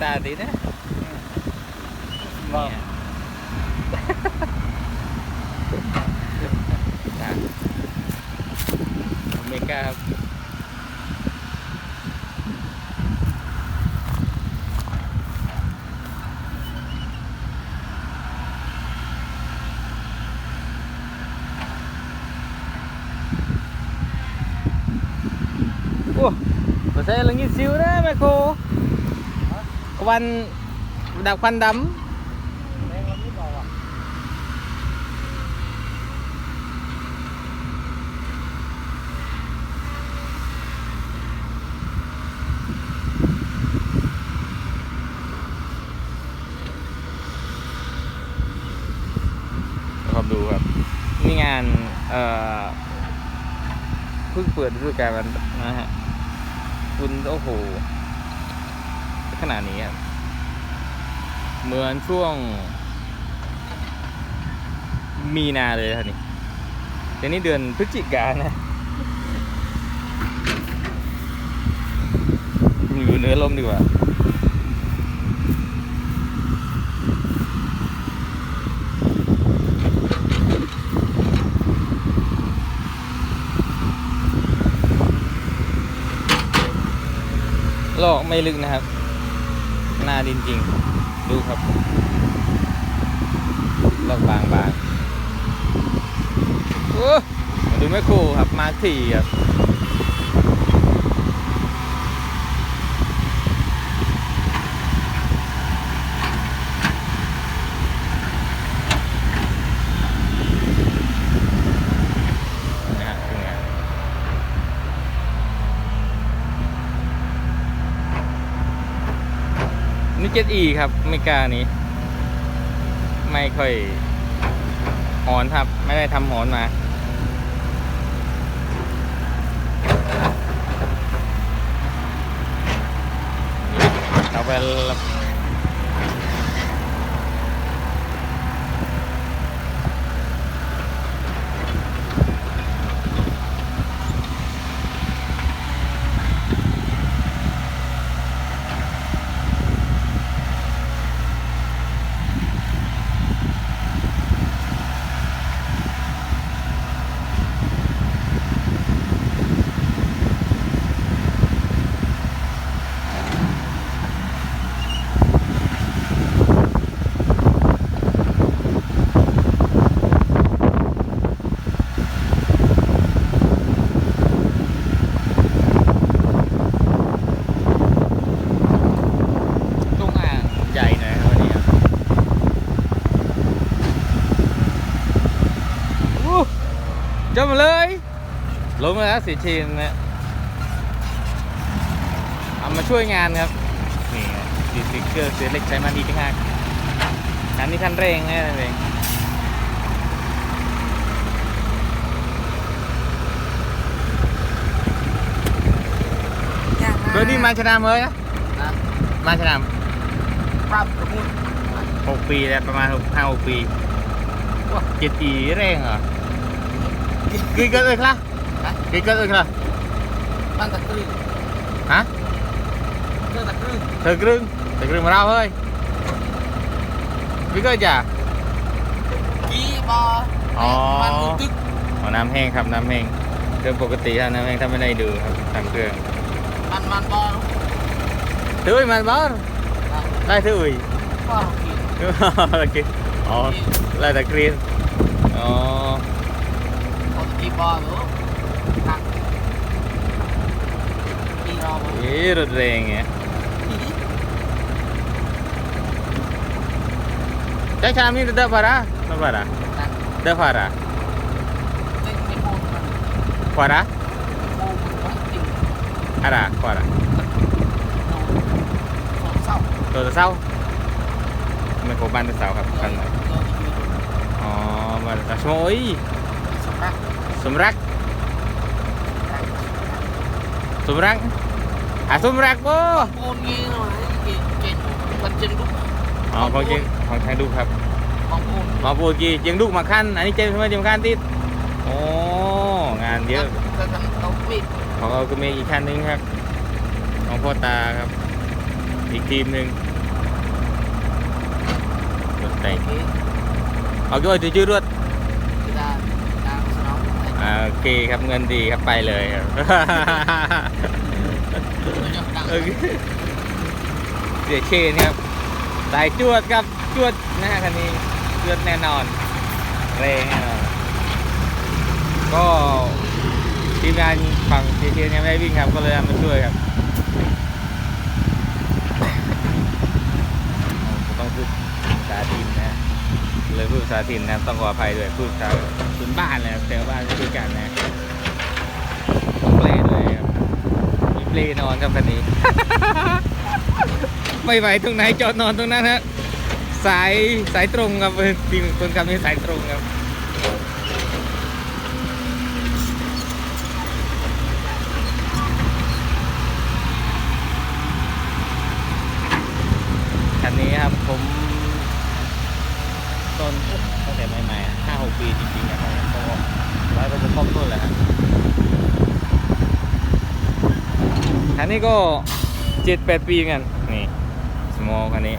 เชื่อเป็นตาดีนะบอกเครับโอ้ภาษาลังกิซิวนะแม่โคควันดักควันดแม่งวันนี้บอกว่าำครับดูครับนี่งานเอ่อเพิ่งเปิดฤดูกาลมันนะฮะคุณโอ้โห ขนาดนี้เหมือนช่วง มีนาเลยครับนี่แต่นี่เดือนพฤศจิกายนะอยู่เหนื้อลมดีกว่าลอกไม่ลึกนะครับ นาดินจริง ดูครับลอกบางบางโอ้ดูไม่คู่ครับมาถี่ครับ นะฮะคืองาน นี่เจ็ดอีครับไม่กล้านี้ ไม่ค่อยหอนครับ ไม่ได้ทำหอนมาเราไปตุ้งอ่างใหญ่หน่อยครับวันนี้ครับอู้จมมาเลย ลงมาแล้วสีชีนนะเอามาช่วยงานครับ นี่ดีสติกเกอร์เสือเหล็กใช้มาดีจังฮะคันนี้คันเร่งนะนั่นเองเบอร์นี้มาชนะเมยนะนะมาชนะปรับสมุนหกปีแล้วประมาณหกห้าหกปีว้าเจ็ดปีเร่งเหรอกี่เกิดเลยครับนะกี่เกิดเลยครับ บ้านตะกรึงฮะเรื่องตะกรึงเธอกรึงเธอกรึงมาเราเฮ้ยพี่เกิดจ้ะกีบออ๋อมันมุตึกอ๋อน้ำแห้งครับน้ำแห้งเครื่องปกติถ้าน้ำแห้งถ้าไม่ได้ดูครับทำเครื่อง มันมันบอลถืออุ้ยมันบ้าได้ถืออุ้ยก็กินโอเคอ๋อไล่ตะกรีนอ๋อคนกีบอล หรือตักกีรอมาเอ๊ะรถแรงไงใช้ชามนี้เดอะพาราเดอะพาราตักเดอะพาราเต้นไม่โอนมันขวาระโอนมันจริงอะไรขวาระโดนโดนเศร้าตัวตะเศร้าไม่โคบ้านตะเศร้าครับโดกันนไหนโดนยืนอ๋อบ้านตะเศร้าโอ้ยสำรักสมรัก สมรักอะสมรักโบโอนงี้หน่อยเก่งเก่งมันเจนลุกอ๋อของจริงของทางดูครับของโอนมาพูดกี่เจียงดุกมาขั้นอันนี้เจมส์ทำไมเจียงขั้นติดโอ้งานเยอะจะทำเอาปิดของเราก็มีอีกขั้นหนึงครับ ของพ่อตาครับ อีกทีมหนึ่งรถแต่ง Oke, เอาด้วยจื้อรถ kita kita senang. อ่า โอเคครับเงินดีครับไปเลยครับ Banyak pedang. โอเคเสียเชนครับสายจวดครับจวดนะฮะคันนี้จวดแน่นอนแรงแน่นอนก็ทีมงานฝั่งเสียเชนยังไม่ได้วิ่งครับก็เลยเอามาช่วยครับผมต้องพูดภาษาถิ่นนะฮะ เลยพูดภาษาถิ่นนะต้องขออภัยด้วยพูดภาษาพื้นบ้านเลยแต่ว่าบ้านคือกันนะต้องแปลด้วยครับมีเปลนอนครับคันนี้ ไม่ไหวตรงไหนจอดนอนตรงนั้นฮะสายสายตรงครับทีมคนขับนี่สายตรงครับคันนี้ครับผมต้นตั้งแต่ใหม่ๆห้าหกปีจริงๆนะครับก็ร้ อมนู่นแหละคันนี้ก็เจ็ดแปดปีเหมือนกัน นี่ สมอลคันนี้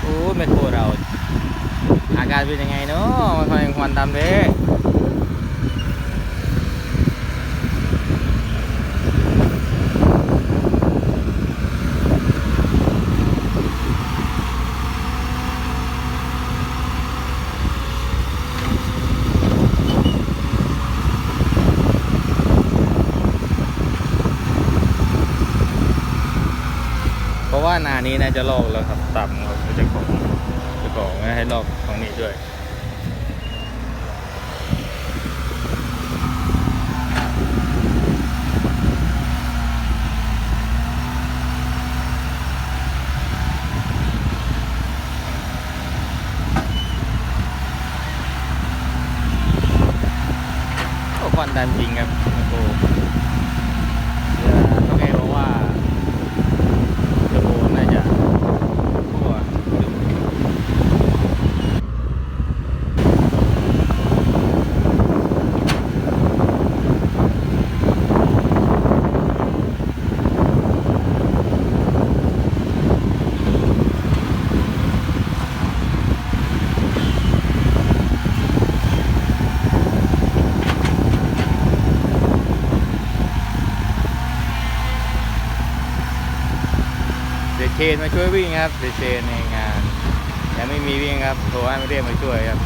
โอ้แมคโครเรา อาการเป็นยังไงเนาะมันควันควันดำเลย นี้น่าจะลอกแล้วครับต่ำครับจ้าของจ้าของให้ลอกตรงนี้ด้วยโอ้ควันดำจริงครับแมคโครเดี๋ยวต้องไงบอกว่าเทอร์โบน่าจะรั่วอยู่ เชนมาช่วยวิ่งครับเดเชนในงาน ยังไม่มีวิ่งครับโทรให้มาเรียกมาช่วยครับ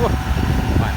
ว้าวมัน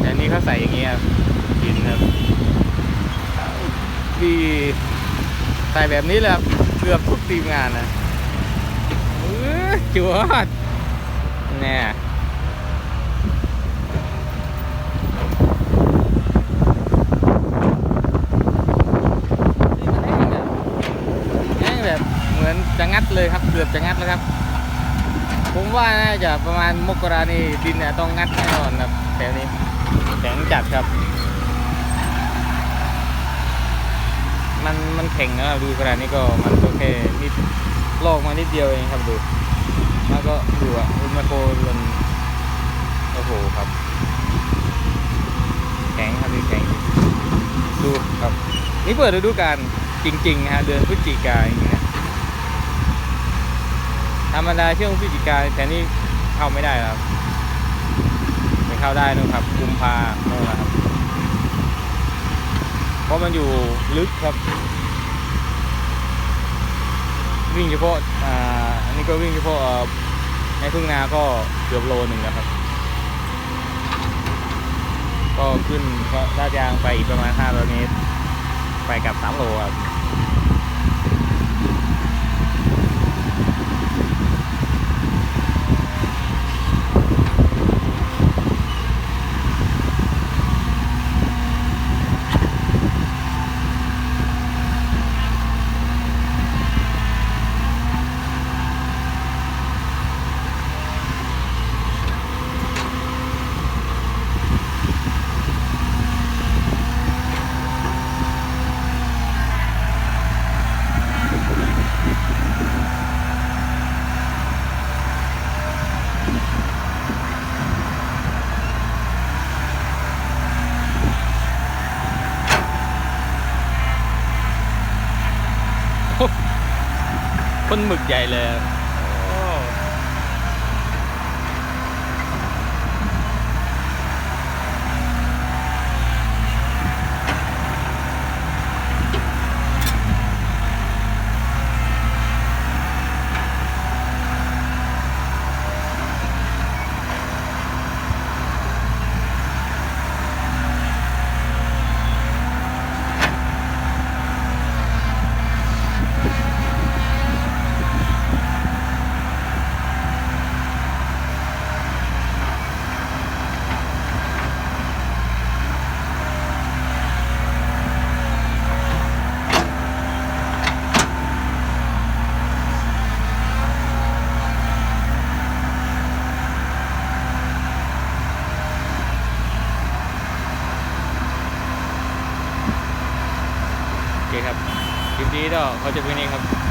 แต่อันนี้เขาใส่อย่างเงี้ยครับกินครับดี ใส่แบบนี้แหละเกือบทุกทีมงานนะเออจวดแน่นี่มันแบบแห้งแบบเหมือนจะงัดเลยครับ เกือบจะงัดแล้วครับ ผมว่าน่าจะประมาณมกรานี่ดินเนี่ยต้องงัดแน่นอนครับแถวนี้แข็งจัดครับ มันมันแข็งนะครับดูขนาดนี้ก็มันก็แค่นิดลอกมานิดเดียวเองครับดูแล้วก็ดูอะมันโกลนโอ้โหครับ แข็งครับดูแข็งดูครับ นี่เปิดฤดูกาลจริงๆนะฮะเดือนพฤศจิกายนอย่างเงี้ยธรรมดาช่วงพฤศจิกาแต่นี่เข้าไม่ได้แล้วครับไม่เข้าได้นู่นครับกุมภาโน่นะครับ ราะมันอยู่ลึกครับ วิ่งเฉพาะอ่าอันนี้ก็วิ่งเฉพาะในทุ่งนาก็เกือบโลหนึ่งแล้วครับ ก็ขึ้นก็ลาดยางไปอีกประมาณ500เมตรไปกับ3โลครับ นหมึกใหญ่เลยอะโอ้ โอเคครับคลิปนี้ก็เขาจะเป็นนี้ครับ